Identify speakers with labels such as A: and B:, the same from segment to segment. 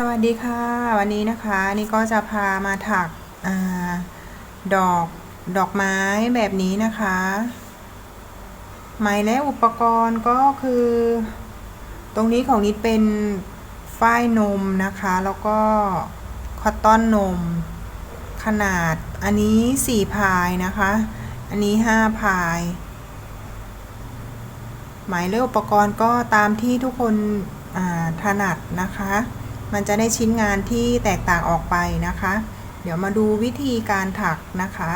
A: สวัสดีค่ะ วันนี้นะคะนี่ก็จะพามาถักอดอกดอกไม้แบบนี้นะคะไหมและอุปกรณ์ก็คือ ตรงนี้ของนิดเป็นฝ้ายนมนะคะ แล้วก็คอตตอนนม ขนาดอันนี้สี่พายนะคะ อันนี้ห้าพายหมายเลขอุปกรณ์ก็ตามที่ทุกคนถนัดนะคะ มันจะได้ชิ้นงานที่แตกต่างออกไปนะคะ เดี๋ยวมาดูวิธีการถักนะคะ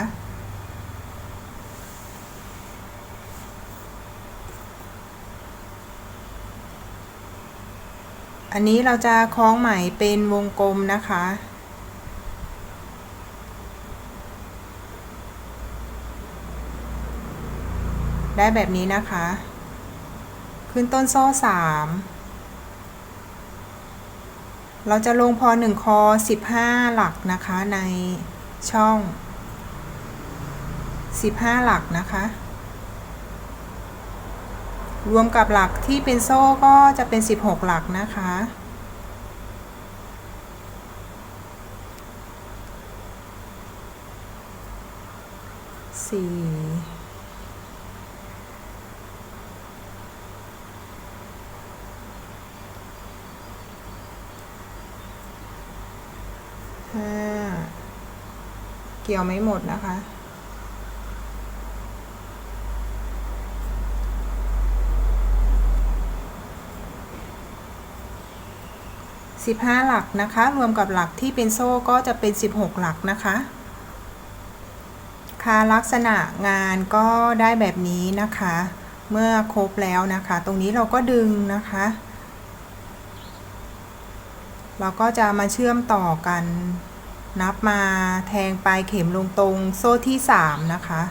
A: อันนี้เราจะคล้องไหมเป็นวงกลมนะคะได้แบบนี้นะคะ ขึ้นต้นโซ่สาม เราจะลงพอหนึ่งคอสิบห้าหลักนะคะในช่องสิบห้าหลักนะคะ รวมกับหลักที่เป็นโซ่ก็จะเป็นสิบหกหลักนะคะ สี่ กี่ยวไม่หมดนะคะ สิบห้าหลักนะคะ รวมกับหลักที่เป็นโซ่ก็จะเป็นสิบหกหลักนะคะค่าลักษณะงานก็ได้แบบนี้นะคะ เมื่อครบแล้วนะคะ ตรงนี้เราก็ดึงนะคะ เราก็จะมาเชื่อมต่อกัน นับมาแทงปลายเข็มลงตรงโซ่ที่สามนะคะ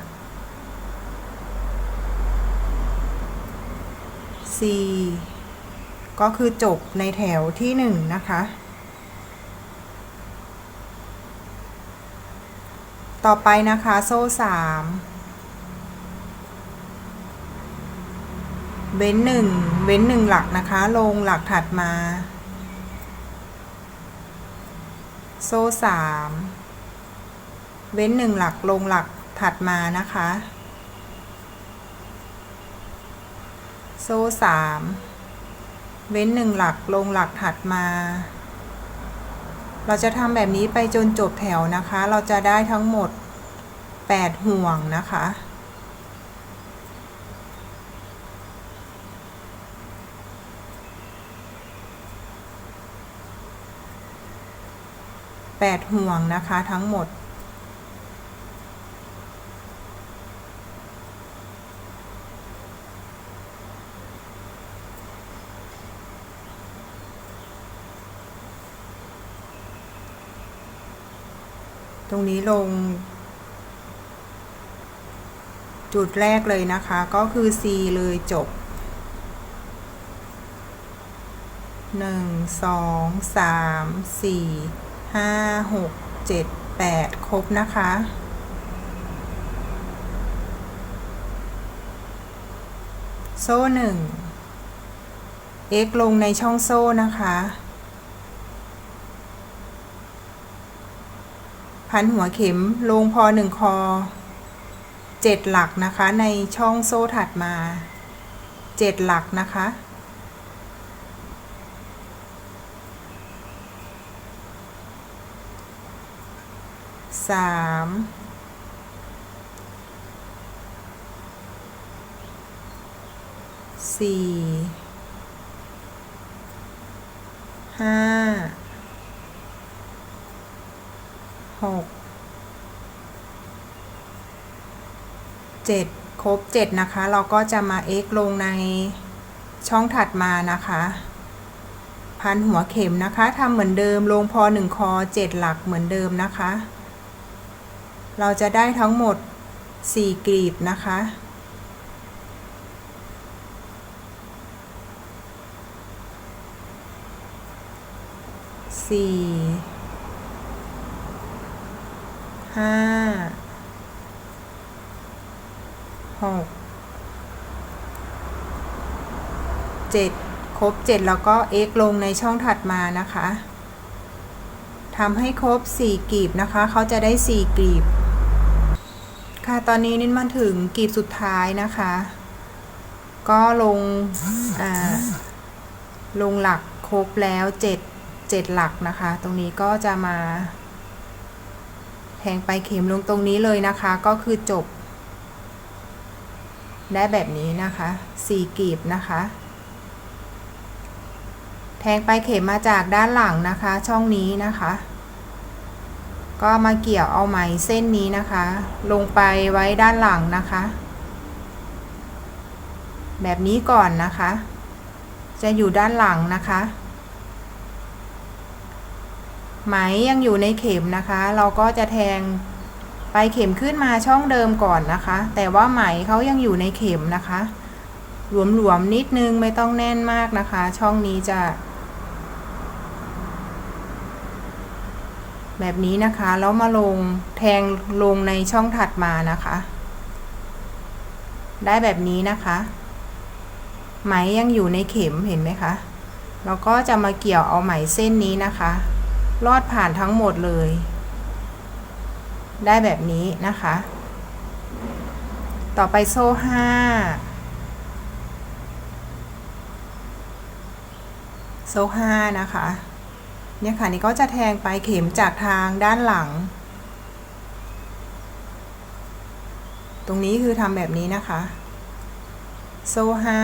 A: สี่ก็คือจบในแถวที่หนึ่งนะคะ ต่อไปนะคะโซ่สามเว้นหนึ่งเว้นหนึ่งหลักนะคะ ลงหลักถัดมา โซ่สามเว้นหนึ่งหลักลงหลักถัดมานะคะ โซ่สามเว้นหนึ่งหลักลงหลักถัดมา เราจะทำแบบนี้ไปจนจบแถวนะคะ เราจะได้ทั้งหมด 8 ห่วงนะคะ 8 ห่วงนะคะทั้งหมด ตรงนี้ลง จุดแรกเลยนะคะก็คือ C เลยจบหนึ่งสองสามสี่ ห้าหกเจ็ดแปดครบนะคะ โซ่หนึ่ง x ลงในช่องโซ่นะคะพันหัวเข็มลงพอหนึ่งคอเจ็ดหลักนะคะในช่องโซ่ถัดมาเจ็ดหลักนะคะ สามสี่ห้าหกเจ็ดครบเจ็ดนะคะ เราก็จะมา x ลงในช่องถัดมานะคะ พันหัวเข็มนะคะทำเหมือนเดิมลงพอหนึ่งคอเจ็ดหลักเหมือนเดิมนะคะ เราจะได้ทั้งหมดสี่กลีบนะคะ สี่ห้าหกเจ็ดครบเจ็ดแล้วก็ x ลงในช่องถัดมานะคะทำให้ครบสี่กลีบนะคะ เขาจะได้สี่กลีบ ค่ะตอนนี้นิดมาถึงกลีบสุดท้ายนะคะ ก็ลงลงหลักครบแล้วเจ็ดเจ็ดหลักนะคะ ตรงนี้ก็จะมา แทงไปเข็มลงตรงนี้เลยนะคะ ก็คือจบ ได้แบบนี้นะคะสี่กลีบนะคะ แทงไปเข็มมาจากด้านหลังนะคะ ช่องนี้นะคะ ก็มาเกี่ยวเอาไหมเส้นนี้นะคะ ลงไปไว้ด้านหลังนะคะ แบบนี้ก่อนนะคะ จะอยู่ด้านหลังนะคะ ไหมยังอยู่ในเข็มนะคะ เราก็จะแทงไปเข็มขึ้นมาช่องเดิมก่อนนะคะ แต่ว่าไหมเขายังอยู่ในเข็มนะคะ หลวมๆนิดนึงไม่ต้องแน่นมากนะคะ ช่องนี้จะ แบบนี้นะคะ แล้วมาลงแทงลงในช่องถัดมานะคะ ได้แบบนี้นะคะ ไหมยังอยู่ในเข็มเห็นไหมคะเราก็จะมาเกี่ยวเอาไหมเส้นนี้นะคะ ลอดผ่านทั้งหมดเลย ได้แบบนี้นะคะ ต่อไปโซ่ห้าโซ่ห้านะคะ เนี่ยค่ะนี่ก็จะแทงไปเข็มจากทางด้านหลัง ตรงนี้คือทำแบบนี้นะคะ โซ่ห้า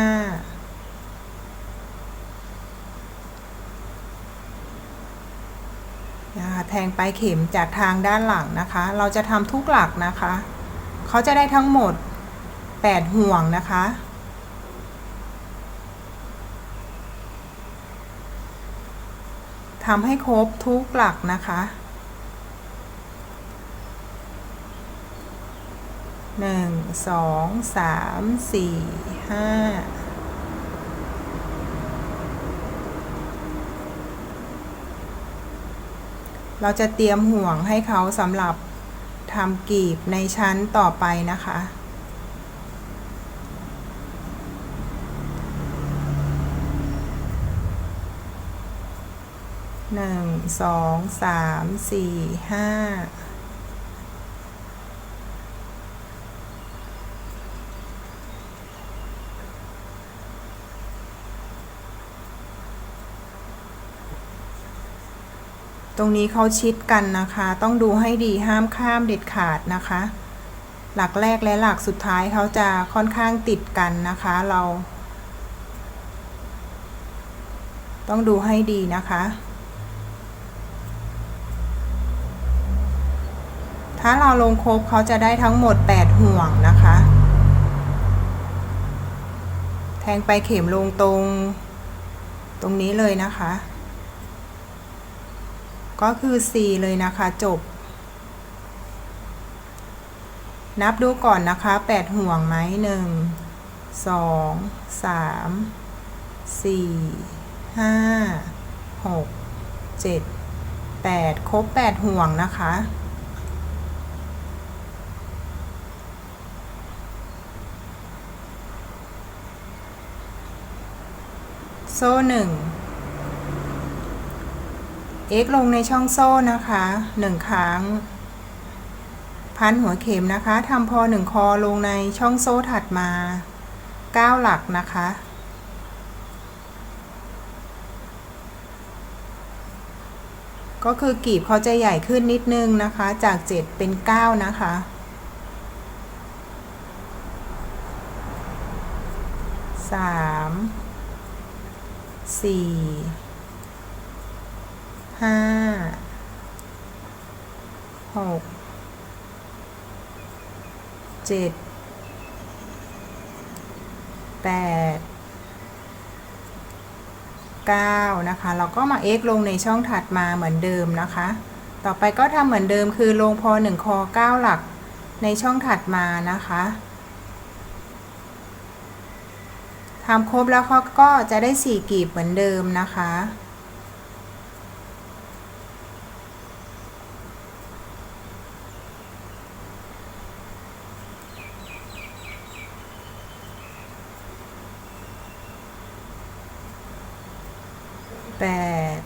A: นะคะแทงไปเข็มจากทางด้านหลังนะคะ เราจะทำทุกหลักนะคะ เขาจะได้ทั้งหมด 8 ห่วงนะคะ ทำให้ครบทุกหลักนะคะหนึ่งสองสามสี่ห้าเราจะเตรียมห่วงให้เขาสำหรับทำกีบในชั้นต่อไปนะคะ หนึ่งสองสามสี่ห้าตรงนี้เขาชิดกันนะคะ ต้องดูให้ดีห้ามข้ามเด็ดขาดนะคะ หลักแรกและหลักสุดท้ายเขาจะค่อนข้างติดกันนะคะ เรา ต้องดูให้ดีนะคะ ถ้าเราลงครบเขาจะได้ทั้งหมด 8 ห่วงนะคะ แทงไปเข็มลงตรง ตรงนี้เลยนะคะ ก็คือ 4 เลยนะคะจบ นับดูก่อนนะคะ 8 ห่วงไหมหนึ่งสองสามสี่ห้าหกเจ็ดแปดครบ8ห่วงนะคะ โซ่หนึ่ง x ลงในช่องโซ่นะคะหนึ่งครั้ง พันหัวเข็มนะคะทำพอหนึ่งคอลงในช่องโซ่ถัดมาเก้าหลักนะคะก็คือกลีบเขาจะใหญ่ขึ้นนิดนึงนะคะ จาก 7 เป็น 9 นะคะ สาม สี่ห้าหกเจ็ดแปดเก้านะคะเราก็มา x ลงในช่องถัดมาเหมือนเดิมนะคะ ต่อไปก็ทำเหมือนเดิมคือลงพอหนึ่งคอเก้าหลักในช่องถัดมานะคะ ทำครบแล้วเขาก็จะได้สี่กีบเหมือนเดิมนะคะ แปด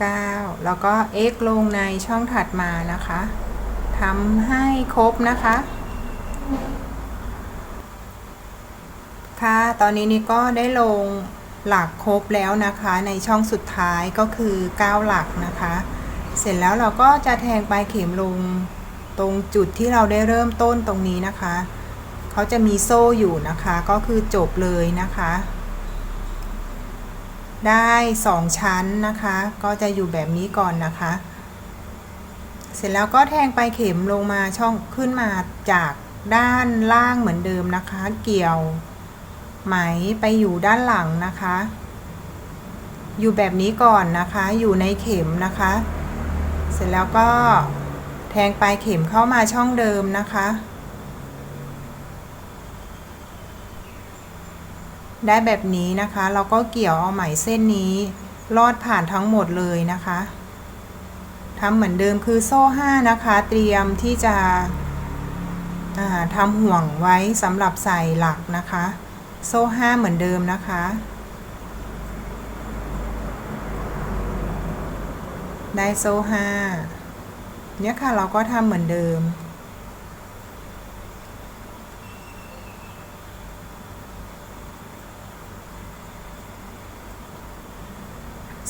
A: 9แล้วก็ x ลงในช่องถัดมานะคะทำให้ครบนะคะ ค่ะ ตอนนี้นี่ก็ได้ลงหลักครบแล้วนะคะ ในช่องสุดท้ายก็คือ 9 หลักนะคะ เสร็จแล้วเราก็จะแทงปลายเข็มลงตรงจุดที่เราได้เริ่มต้นตรงนี้นะคะ เขาจะมีโซ่อยู่นะคะ ก็คือจบเลยนะคะ ได้ 2 ชั้นนะคะ ก็จะอยู่แบบนี้ก่อนนะคะ เสร็จแล้วก็แทงปลายเข็มลงมาช่องขึ้นมาจากด้านล่างเหมือนเดิมนะคะ เกี่ยว ไหมไปอยู่ด้านหลังนะคะ อยู่แบบนี้ก่อนนะคะ อยู่ในเข็มนะคะ เสร็จแล้วก็แทงปลายเข็มเข้ามาช่องเดิมนะคะ ได้แบบนี้นะคะเราก็เกี่ยวเอาไหมเส้นนี้ลอดผ่านทั้งหมดเลยนะคะทำเหมือนเดิมคือโซ่5นะคะ เตรียมที่จะทำห่วงไว้สำหรับใส่หลักนะคะ โซ่5เหมือนเดิมนะคะ ได้โซ่5เนี่ยค่ะเราก็ทำเหมือนเดิม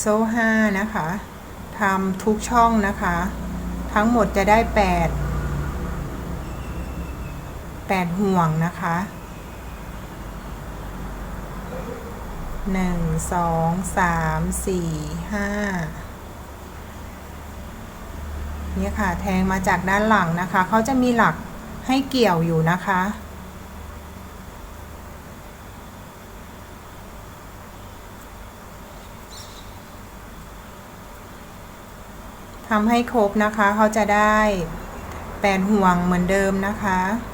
A: โซ่ห้านะคะทำทุกช่องนะคะ ทั้งหมดจะได้แปดแปดห่วงนะคะ หนึ่งสองสามสี่ห้าเนี่ยค่ะ แทงมาจากด้านหลังนะคะ เขาจะมีหลักให้เกี่ยวอยู่นะคะ ทำให้ครบนะคะ เขาจะได้แปดห่วงเหมือนเดิมนะคะค่ะ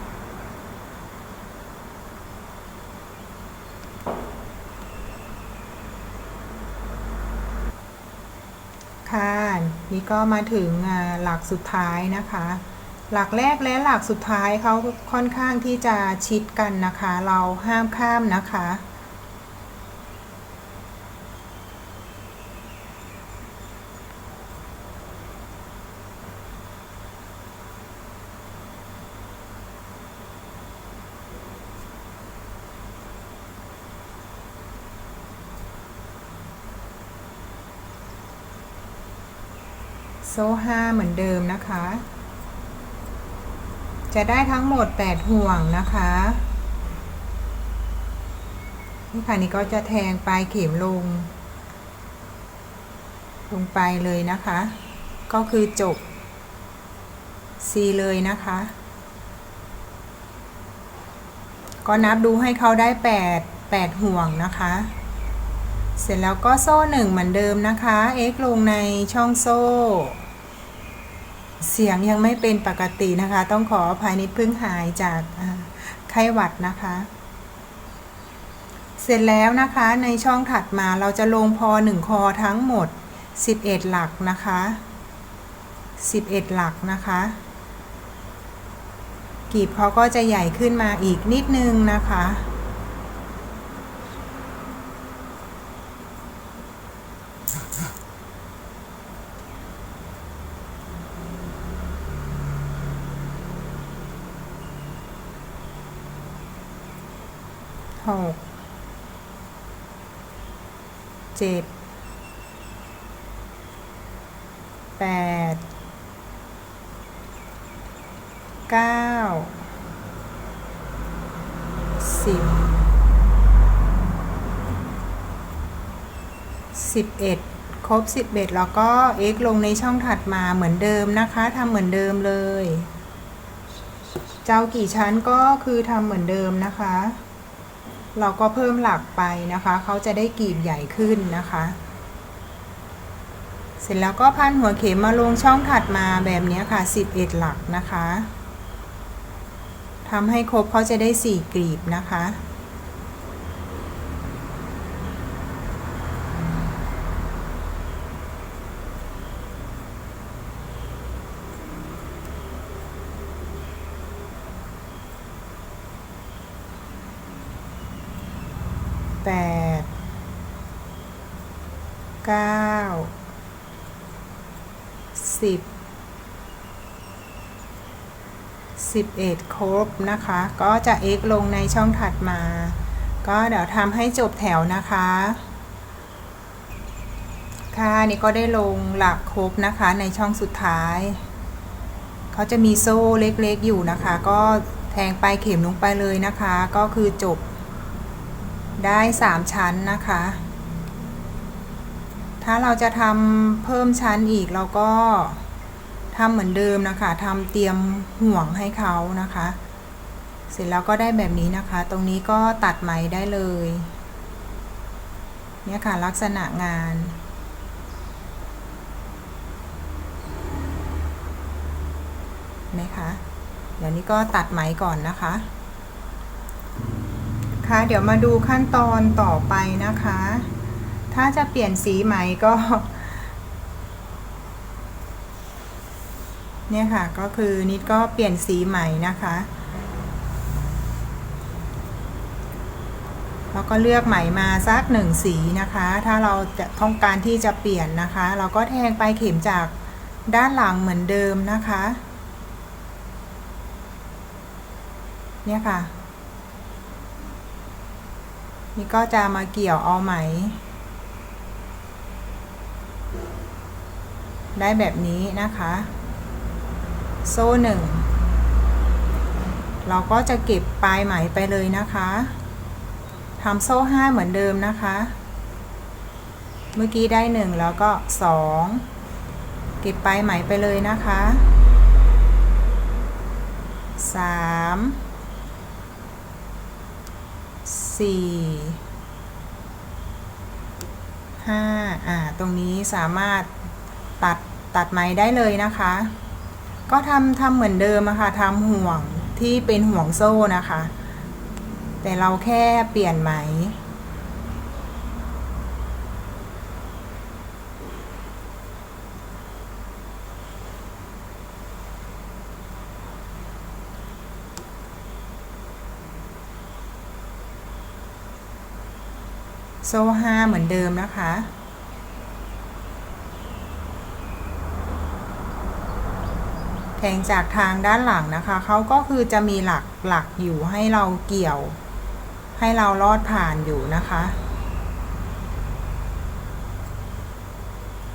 A: นี่ก็มาถึงหลักสุดท้ายนะคะ หลักแรกและหลักสุดท้ายเขาค่อนข้างที่จะชิดกันนะคะ เราห้ามข้ามนะคะ โซ่ห้าเหมือนเดิมนะคะ จะได้ทั้งหมด 8 ห่วงนะคะนี่ค่ะนี่ก็จะแทงปลายเข็มลง ลงไปเลยนะคะ ก็คือจบ C เลยนะคะ ก็นับดูให้เขาได้ 8 8 ห่วงนะคะเสร็จแล้วก็โซ่หนึ่งเหมือนเดิมนะคะ x ลงในช่องโซ่ เสียงยังไม่เป็นปกตินะคะ ต้องขออภัยนิดเพิ่งหายจากไข้หวัดนะคะ เสร็จแล้วนะคะในช่องถัดมาเราจะลงพอหนึ่งคอทั้งหมด 11 หลักนะคะ 11 หลักนะคะกีบเขาก็จะใหญ่ขึ้นมาอีกนิดนึงนะคะหก เจ็ดแปดเก้าสิบสิบเอ็ดครบสิบเอ็ดแล้วก็ x ลงในช่องถัดมาเหมือนเดิมนะคะทำเหมือนเดิมเลย เจ้ากี่ชั้นก็คือทำเหมือนเดิมนะคะ เราก็เพิ่มหลักไปนะคะ เขาจะได้กีบใหญ่ขึ้นนะคะ เสร็จแล้วก็พันหัวเข็มมาลงช่องถัดมาแบบนี้ค่ะ 11 หลักนะคะทำให้ครบเขาจะได้ 4กลีบนะคะ แปดเก้าสิบสิบเอ็ดครบนะคะ ก็จะ x ลงในช่องถัดมา ก็เดี๋ยวทำให้จบแถวนะคะค่ะนี่ก็ได้ลงหลักครบนะคะในช่องสุดท้าย เขาจะมีโซ่เล็กๆอยู่นะคะ ก็แทงปลายเข็มลงไปเลยนะคะ ก็คือจบ ได้ 3 ชั้นนะคะ ถ้าเราจะทำเพิ่มชั้นอีกเราก็ทำเหมือนเดิมนะคะทำเตรียมห่วงให้เขานะคะ เสร็จแล้วก็ได้แบบนี้นะคะ ตรงนี้ก็ตัดไหมได้เลย เนี่ยค่ะลักษณะงานไหมคะเดี๋ยวนี้ก็ตัดไหมก่อนนะคะ คะ เดี๋ยวมาดูขั้นตอนต่อไปนะคะ ถ้าจะเปลี่ยนสีไหมก็ เนี่ยค่ะก็คือนิดก็เปลี่ยนสีไหมนะคะแล้วก็เลือกไหมมาสักหนึ่งสีนะคะ ถ้าเราจะต้องการที่จะเปลี่ยนนะคะ เราก็แทงไปลายเข็มจากด้านหลังเหมือนเดิมนะคะ เนี่ยค่ะ นี่ก็จะมาเกี่ยวเอาไหม ได้แบบนี้นะคะ โซ่หนึ่งเราก็จะเก็บปลายไหมไปเลยนะคะทำโซ่ห้าเหมือนเดิมนะคะ เมื่อกี้ได้หนึ่งแล้วก็สองเก็บปลายไหมไปเลยนะคะสาม สี่ห้าอ่า ตรงนี้สามารถตัดตัดไหมได้เลยนะคะ ก็ทำทำเหมือนเดิมอะค่ะทำห่วงที่เป็นห่วงโซ่นะคะ แต่เราแค่เปลี่ยนไหม โซ่ห้าเหมือนเดิมนะคะ แทงจากทางด้านหลังนะคะ เขาก็คือจะมีหลักหลักอยู่ให้เราเกี่ยว ให้เราลอดผ่านอยู่นะคะ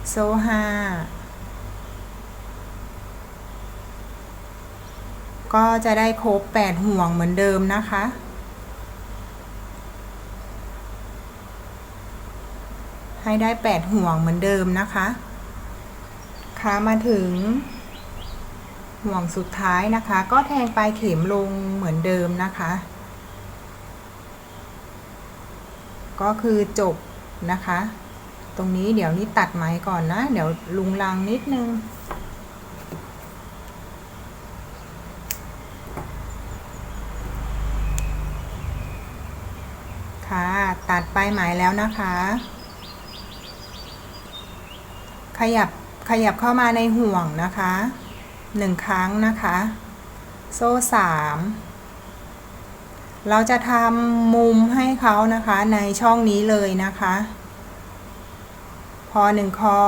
A: โซ่ห้าก็จะได้ครบแปดห่วงเหมือนเดิมนะคะ ให้ได้แปดห่วงเหมือนเดิมนะคะคะมาถึงห่วงสุดท้ายนะคะ ก็แทงปลายเข็มลงเหมือนเดิมนะคะ ก็คือจบนะคะ ตรงนี้เดี๋ยวนี้ตัดไหมก่อนนะ เดี๋ยวลุงลังนิดนึง ค่ะ ตัดปลายไหมแล้วนะคะ ขยับขยับเข้ามาในห่วงนะคะหนึ่งครั้งนะคะ โซ่สามเราจะทำมุมให้เขานะคะในช่องนี้เลยนะคะ พอหนึ่งคอ